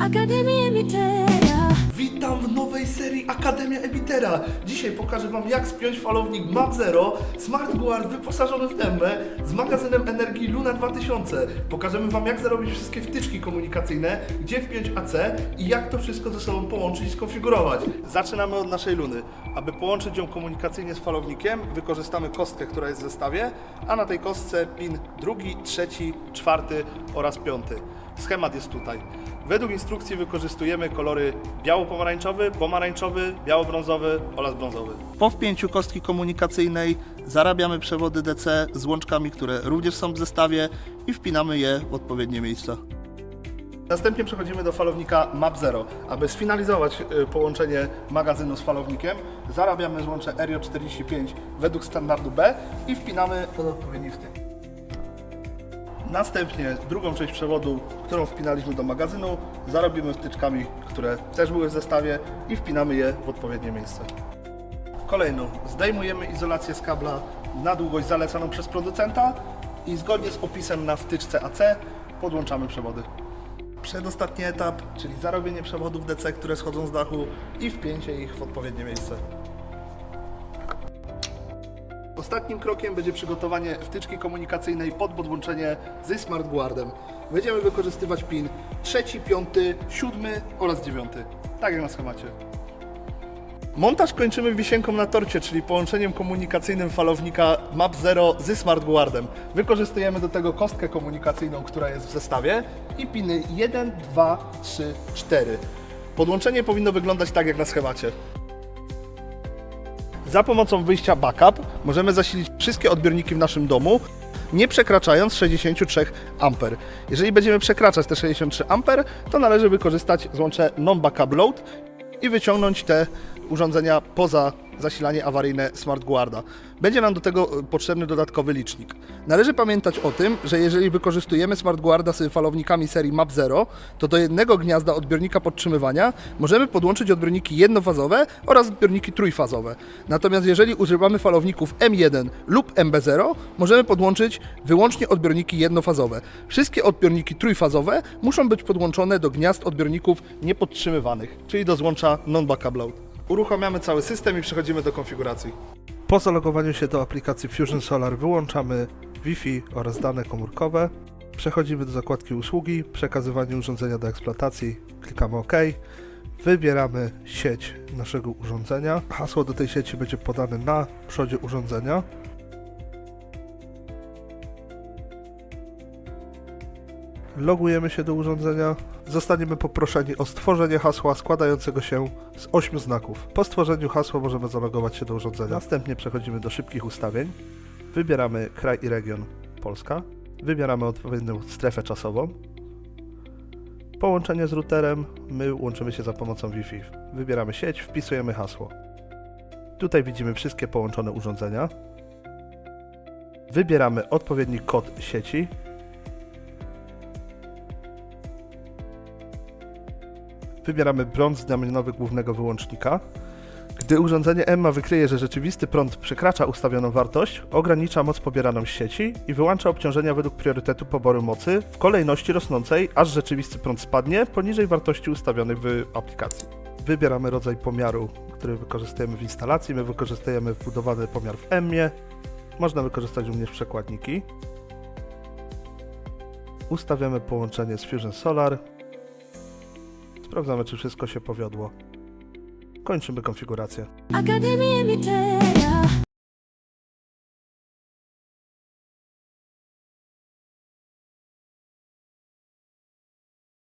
Akademię Emitera. Witam w nowej serii Akademia Emitera. Dzisiaj pokażę Wam jak spiąć falownik Map Zero Smart Guard wyposażony w dębę z magazynem energii Luna 2000. Pokażemy Wam jak zarobić wszystkie wtyczki komunikacyjne, gdzie wpiąć AC i jak to wszystko ze sobą połączyć i skonfigurować. Zaczynamy od naszej Luny. Aby połączyć ją komunikacyjnie z falownikiem wykorzystamy kostkę, która jest w zestawie, a na tej kostce pin drugi, trzeci, czwarty oraz piąty. Schemat jest tutaj. Według instrukcji wykorzystujemy kolory biało-pomarańczowy, pomarańczowy, biało-brązowy oraz brązowy. Po wpięciu kostki komunikacyjnej zarabiamy przewody DC z łączkami, które również są w zestawie i wpinamy je w odpowiednie miejsca. Następnie przechodzimy do falownika Map Zero. Aby sfinalizować y, połączenie magazynu z falownikiem, zarabiamy złącze Erio 45 według standardu B i wpinamy pod odpowiedni wtyk. Następnie drugą część przewodu, którą wpinaliśmy do magazynu, zarobimy wtyczkami, które też były w zestawie i wpinamy je w odpowiednie miejsce. Kolejno zdejmujemy izolację z kabla na długość zalecaną przez producenta i zgodnie z opisem na wtyczce AC podłączamy przewody. Przedostatni etap, czyli zarobienie przewodów DC, które schodzą z dachu i wpięcie ich w odpowiednie miejsce. Ostatnim krokiem będzie przygotowanie wtyczki komunikacyjnej pod podłączenie ze Smart Guardem. Będziemy wykorzystywać pin trzeci, piąty, siódmy oraz dziewiąty. Tak jak na schemacie. Montaż kończymy wisienką na torcie, czyli połączeniem komunikacyjnym falownika Map Zero ze Smart Guardem. Wykorzystujemy do tego kostkę komunikacyjną, która jest w zestawie i piny 1, 2, 3, 4. Podłączenie powinno wyglądać tak jak na schemacie. Za pomocą wyjścia backup możemy zasilić wszystkie odbiorniki w naszym domu, nie przekraczając 63 A. Jeżeli będziemy przekraczać te 63 A, to należy wykorzystać złącze non-backup load i wyciągnąć te urządzenia poza zasilanie awaryjne Smart Guarda. Będzie nam do tego e, potrzebny dodatkowy licznik. Należy pamiętać o tym, że jeżeli wykorzystujemy Smart Guarda z falownikami serii Map Zero, to do jednego gniazda odbiornika podtrzymywania możemy podłączyć odbiorniki jednofazowe oraz odbiorniki trójfazowe. Natomiast jeżeli używamy falowników M1 lub MB0, możemy podłączyć wyłącznie odbiorniki jednofazowe. Wszystkie odbiorniki trójfazowe muszą być podłączone do gniazd odbiorników niepodtrzymywanych, czyli do złącza non-backup load. Uruchamiamy cały system i przechodzimy do konfiguracji. Po zalogowaniu się do aplikacji Fusion Solar wyłączamy Wi-Fi oraz dane komórkowe. Przechodzimy do zakładki usługi, przekazywanie urządzenia do eksploatacji, klikamy OK. Wybieramy sieć naszego urządzenia. Hasło do tej sieci będzie podane na przodzie urządzenia. Logujemy się do urządzenia. Zostaniemy poproszeni o stworzenie hasła składającego się z 8 znaków. Po stworzeniu hasła możemy zalogować się do urządzenia. Następnie przechodzimy do szybkich ustawień. Wybieramy kraj i region Polska. Wybieramy odpowiednią strefę czasową. Połączenie z routerem. My łączymy się za pomocą Wi-Fi. Wybieramy sieć, wpisujemy hasło. Tutaj widzimy wszystkie połączone urządzenia. Wybieramy odpowiedni kod sieci. Wybieramy prąd znamionowy głównego wyłącznika. Gdy urządzenie EMMA wykryje, że rzeczywisty prąd przekracza ustawioną wartość, ogranicza moc pobieraną z sieci i wyłącza obciążenia według priorytetu poboru mocy w kolejności rosnącej, aż rzeczywisty prąd spadnie poniżej wartości ustawionych w aplikacji. Wybieramy rodzaj pomiaru, który wykorzystujemy w instalacji. My wykorzystujemy wbudowany pomiar w EMMie. Można wykorzystać również przekładniki. Ustawiamy połączenie z Fusion Solar. Sprawdzamy, czy wszystko się powiodło. Kończymy konfigurację. Emitera.